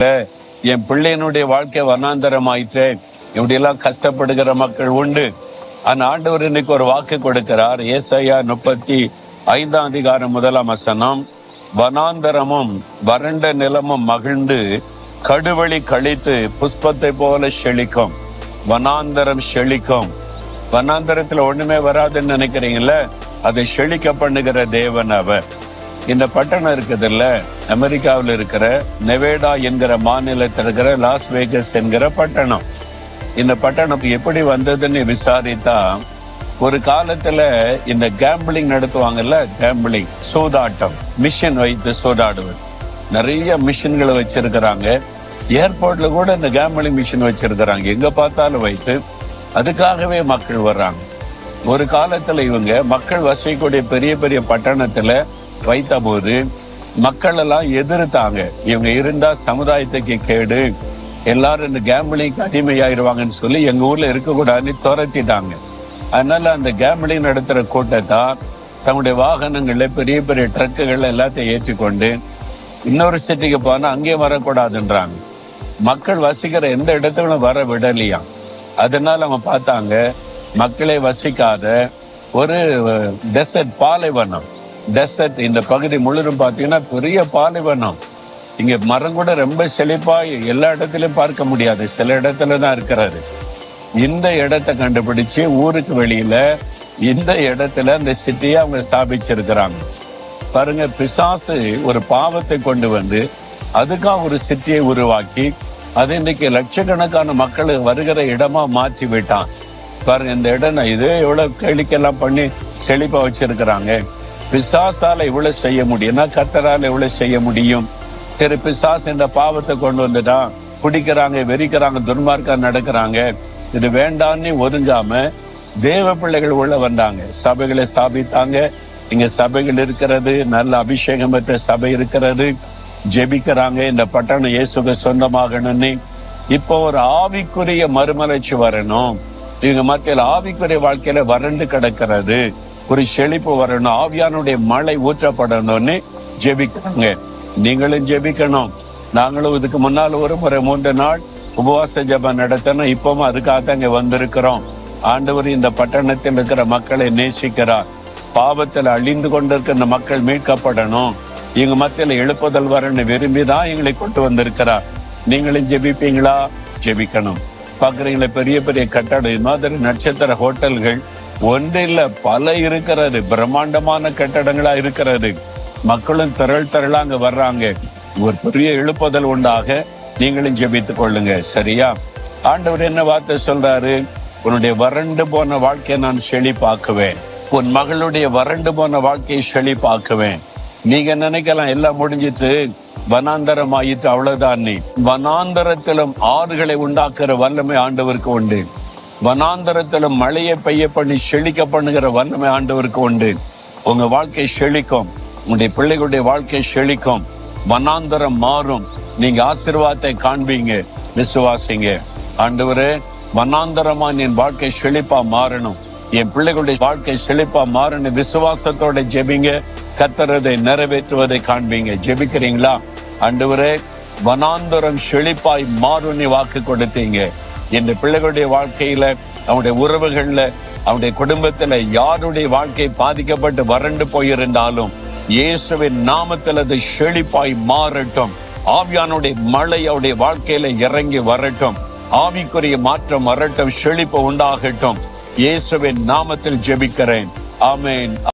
என் பிள்ளையனுடைய வாழ்க்கை வனாந்தரம் ஆயிற்றே இப்படி எல்லாம் கஷ்டப்படுகிற மக்கள் உண்டு. அந்த ஆண்டவர் இன்னைக்கு ஒரு வாக்கு கொடுக்கிறார். ஏசையா முப்பத்தி ஐந்தாம் அதிகாரம் முதலாம் வசனம். வனாந்தரமும் வறண்ட நிலமும் மகிழ்ந்து கடுவழி கழித்து புஷ்பத்தை போல செழிக்கும். வனாந்தரம் செழிக்கும். வனாந்தரத்துல ஒண்ணுமே வராதுன்னு நினைக்கிறீங்கல்ல அதை செழிக்க பண்ணுகிற தேவன் அவர். இந்த பட்டணம் இருக்குதுல்ல அமெரிக்காவில் இருக்கிற நெவேடா என்கிற மாநிலத்தில் இருக்கிற லாஸ் வேகஸ் என்கிற பட்டணம். இந்த பட்டணம் எப்படி வந்ததுன்னு விசாரித்தா ஒரு காலத்துல இந்த கேம்பிளிங் நடத்துவாங்கல்ல கேம்பிளிங் சூதாட்டம் மிஷின் வைத்து சூதாடுவது. நிறைய மிஷின்களை வச்சிருக்கிறாங்க. ஏர்போர்ட்ல கூட இந்த கேம்பிளிங் மிஷின் வச்சிருக்கிறாங்க. எங்க பார்த்தாலும் வைத்து அதுக்காகவே மக்கள் வர்றாங்க. ஒரு காலத்துல இவங்க மக்கள் வசிக்கக்கூடிய பெரிய பெரிய பட்டணத்துல வைத்த போது மக்கள் எல்லாம் எதிர்த்தாங்க. இவங்க இருந்தா சமுதாயத்துக்கு கேடு. எல்லாரும் இந்த கேம்பிளிங் அடிமையாயிருவாங்கன்னு சொல்லி எங்க ஊர்ல இருக்கக்கூடாதுன்னு துரத்திட்டாங்க. அதனால அந்த கேம்பிளிங் நடத்துற கூட்டத்தை தங்களுடைய வாகனங்கள்ல பெரிய பெரிய ட்ரக்குகள் எல்லாத்தையும் ஏற்றிக்கொண்டு இன்னொரு சிட்டிக்கு போனா அங்கேயும் வரக்கூடாதுன்றாங்க. மக்கள் வசிக்கிற எந்த இடத்துக்கும் வர விடலையாம் அதனால அவங்க பார்த்தாங்க மக்களை வசிக்காத ஒரு டெசர்ட் பாலைவனம். டெசர்ட் இந்த பகுதி முழுதும் பார்த்தீங்கன்னா பெரிய பாலைவனம். இங்கே மரம் கூட ரொம்ப செழிப்பாக எல்லா இடத்துலையும் பார்க்க முடியாது. சில இடத்துல தான் இருக்கிறாரு இந்த இடத்த கண்டுபிடிச்சு ஊருக்கு வெளியில இந்த இடத்துல அந்த சிட்டியை அவங்க ஸ்தாபிச்சிருக்கிறாங்க. பாருங்க பிசாசு ஒரு பாவத்தை கொண்டு வந்து அதுக்காக ஒரு சிட்டியை உருவாக்கி அது இன்னைக்கு லட்சக்கணக்கான மக்கள் வருகிற இடமா மாற்றி விட்டான். பாருங்க இந்த இடம் இது எவ்வளவு கேளிக்கெல்லாம் பண்ணி செழிப்பா வச்சிருக்கிறாங்க. பிசாசால இவ்வளவு செய்ய முடியும்னா கத்தரால இவ்வளவு செய்ய முடியும்? சரி பிசாஸ் இந்த பாவத்தை கொண்டு வந்துட்டான் குடிக்கிறாங்க வெறிக்கிறாங்க துன்மார்க்கம் நடக்கிறாங்க. இது வேண்டான்னு ஒதுங்காம தேவ பிள்ளைகள் உள்ள வந்தாங்க. சபைகளை ஸ்தாபித்தாங்க. இங்க சபைகள் இருக்கிறது நல்ல அபிஷேகம் பெற்ற சபை இருக்கிறது. ஜெபிக்கிறாங்க இந்த பட்டணம் இயேசுக்கு சொந்தமாகணும்னு. இப்போ ஒரு ஆவிக்குரிய மறுமலர்ச்சி வரணும். இவங்க மத்தியில் ஆவிக்குரிய வாழ்க்கையில வறண்டு கிடக்கிறது. ஒரு செழிப்பு வரணும். ஆவியானுடைய மழை ஊற்றப்படணும்னு ஜெபிக்கிறாங்க நீங்களும் ஜெபிக்கணும். நாங்களும் இதுக்கு முன்னால் ஒரு முறை மூன்று நாள் உபவாச ஜபம் நடத்தணும். இப்பவும் அதுக்காக தான் இங்க வந்திருக்கிறோம். ஆண்டவர் இந்த பட்டணத்தில் இருக்கிற மக்களை நேசிக்கிறார். பாவத்தில் அழிந்து கொண்டிருக்கிற இந்த மக்கள் மீட்கப்படணும். எங்க மத்தியில எழுப்புதல் வரன்னு விரும்பி தான் எங்களை கொண்டு வந்திருக்கிறார். நீங்களும் ஜெபிப்பீங்களா? ஜெபிக்கணும். பாக்குறீங்களா பெரிய பெரிய கட்டடம். இது மாதிரி நட்சத்திர ஹோட்டல்கள். ஒன்று இல்ல பல இருக்கிறது. பிரம்மாண்டமான கட்டடங்களா இருக்கிறது. மக்களும் திரள் திரளா அங்க வர்றாங்க. ஒரு பெரிய எழுப்புதல் உண்டாக நீங்களும் ஜெபித்துக் கொள்ளுங்க. சரியா? ஆண்டவர் என்ன வார்த்தை சொல்றாரு? உன்னுடைய வறண்டு போன வாழ்க்கையை நான் செழிப்பாக்குவேன். உன் மகளுடைய வறண்டு போன வாழ்க்கையை செழிப்பாக்குவேன். நீங்க நினைக்கலாம் எல்லாம் முடிஞ்சிச்சு. வனாந்தரம் ஆயிடுச்சு அவ்வளவுதான் நீ. வனாந்தரத்திலும் ஆறுகளை உண்டாக்குற வல்லமை ஆண்டவருக்கு உண்டு. வனாந்தரத்துல மழையை பெய்ய பண்ணி செழிக்க பண்ணுகிற வல்லமை ஆண்டவருக்கு உண்டு. உங்க வாழ்க்கை செழிக்கும். உங்களுடைய பிள்ளைகளுடைய வாழ்க்கை செழிக்கும். வனாந்தரம் மாறும். நீங்க ஆசீர்வாதத்தை காண்பீங்க. விசுவாசிங்க. ஆண்டவரே வனாந்தரமா என் வாழ்க்கை செழிப்பா மாறணும். என் பிள்ளைகளுடைய வாழ்க்கை செழிப்பா மாறணும். விசுவாசத்தோட ஜெபிங்க. கத்துறதை நிறைவேற்றுவதை காண்பீங்க. ஜெபிக்கிறீங்களா? ஆண்டவரே வனாந்தரம் செழிப்பாய் மாறும் நீ வாக்கு கொடுத்தீங்க. என் பிள்ளைகளுடைய வாழ்க்கையில அவனுடைய உறவுகள்ல அவனுடைய குடும்பத்துல யாருடைய வாழ்க்கை பாதிக்கப்பட்டு வறண்டு போயிருந்தாலும் இயேசுவின் நாமத்தில் அது செழிப்பாய் மாறட்டும். ஆவியானுடைய மழை அவருடைய வாழ்க்கையில இறங்கி வரட்டும். ஆவிக்குரிய மாற்றம் வரட்டும் செழிப்பு உண்டாகட்டும். இயேசுவின் நாமத்தில் ஜெபிக்கிறேன். ஆமேன்.